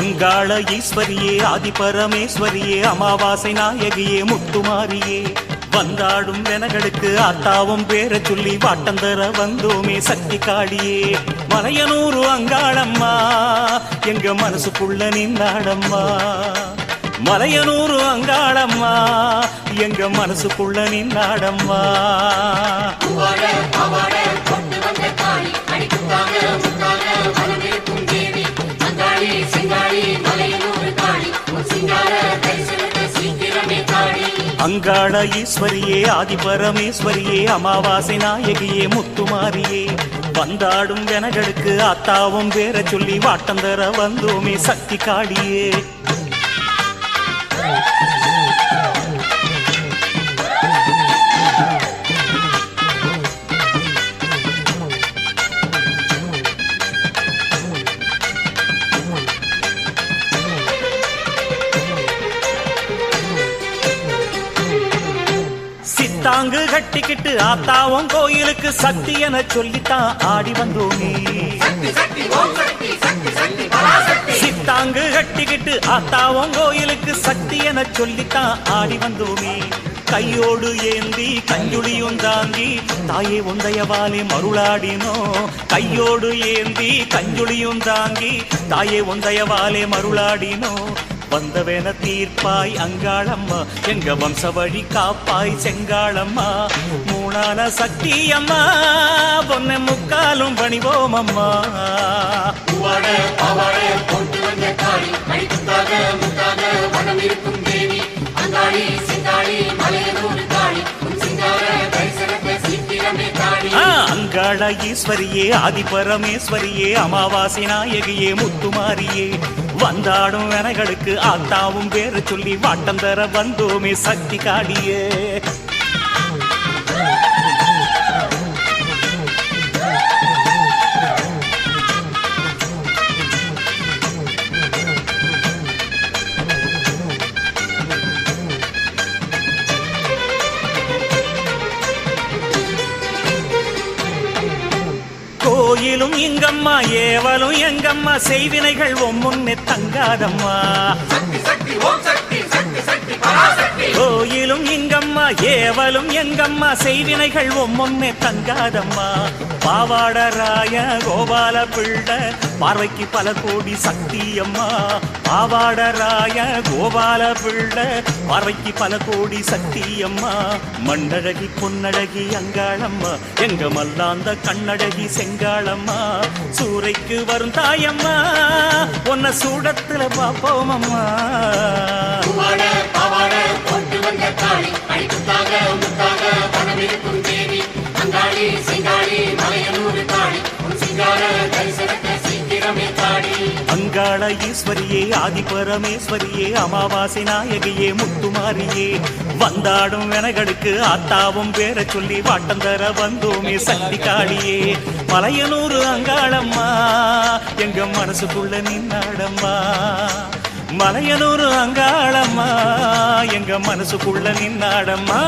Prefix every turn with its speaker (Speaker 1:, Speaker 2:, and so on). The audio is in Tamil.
Speaker 1: அங்காள ஈஸ்வரியே ஆதி பரமேஸ்வரியே அமாவாசை நாயகியே முத்துமாரியே. வந்தாடும் வெனகளுக்கு ஆத்தாவும் பேர சொல்லி வாட்டந்தர வந்தோமே சக்தி காளியே மலையனூரு அங்காளம்மா எங்க மனசுக்குள்ள நின்னாடம்மா மலையனூரு அங்காளம்மா எங்க மனசுக்குள்ள நின்னாடம்மா
Speaker 2: அங்காள
Speaker 1: ஈஸ்வரியே ஆதி பரமேஸ்வரியே அமாவாசை நாயகியே முத்துமாரியே. வந்தாடும் வெனகளுக்கு அத்தாவும் பேர சொல்லி வாட்டம் தர வந்தோமே சக்தி காளியே தாங்கு கட்டிக்கிட்டு ஆத்தாவும் கோயிலுக்கு சக்தி என சொல்லித்தான் ஆடி வந்தோமே சித்தாங்கு கட்டிக்கிட்டு ஆத்தாவும் கோயிலுக்கு சக்தி என சொல்லித்தான் ஆடி வந்தோமே கையோடு ஏந்தி கஞ்சுளியும் தாங்கி தாயே உந்தையவாலே மருளாடினோ கையோடு ஏந்தி கஞ்சுளியும் தாங்கி தாயே உந்தையவாலே மருளாடினோ வந்தவென தீர்ப்பாய் அங்காளம்மா. எங்க வம்ச வழி காப்பாய் செங்காளம்மா. மூணான சக்தி அம்மா பொன்ன முக்காலும் பணிவோம் அம்மா
Speaker 2: பூவாட அங்காள
Speaker 1: ஈஸ்வரியே ஆதிபரமேஸ்வரியே அமாவாசி நாயகியே முத்துமாரியே. வந்தாடும் வெனகளுக்கு ஆத்தாவும் பேரு சொல்லி வாட்டம் தர வந்தோமே சக்தி காடியே. கோயிலும் இங்கம்மா ஏவலும் எங்கம்மா செய்வினைகள் ஒம்முன்னே தங்காதம்மா சக்தி சக்தி ஓம் சக்தி சக்தி சக்தி. ஏவலும் எங்கம்மா செய்வினைகள் ஒம்மொன்னே தங்காதம்மா. பாவாடராய கோபால பிள்ள பார்வைக்கு பல கோடி சக்தி அம்மா. பாவாடராய கோபால பிள்ள பார்வைக்கு பல கோடி சக்தி அம்மா. மண்ணழகி பொன்னழகி அங்காளம்மா. எங்க மல்லாந்த கண்ணழகி செங்காளம்மா. சூறைக்கு வரும் தாயம்மா. உன்னை சூடத்துல பாப்போம் அம்மா
Speaker 2: அங்காளி சிங்காரி மலையனூர் உன் சிங்கார தரிசனத்தை சீக்கிரமே காடி
Speaker 1: அங்காள ஈஸ்வரியே ஆதிபரமேஸ்வரியே அமாவாசை நாயகியே முத்துமாரியே. வந்தாடும் வெனகளுக்கு ஆத்தாவும் பேர சொல்லி வாட்டம் தர வந்தோமே சக்தி காளியே மலையனூரு அங்காளம்மா எங்க மனசுக்குள்ள நின்னாடம்மா. மலையனூரு அங்காளம்மா எங்க மனசுக்குள்ள நின்னாடம்மா.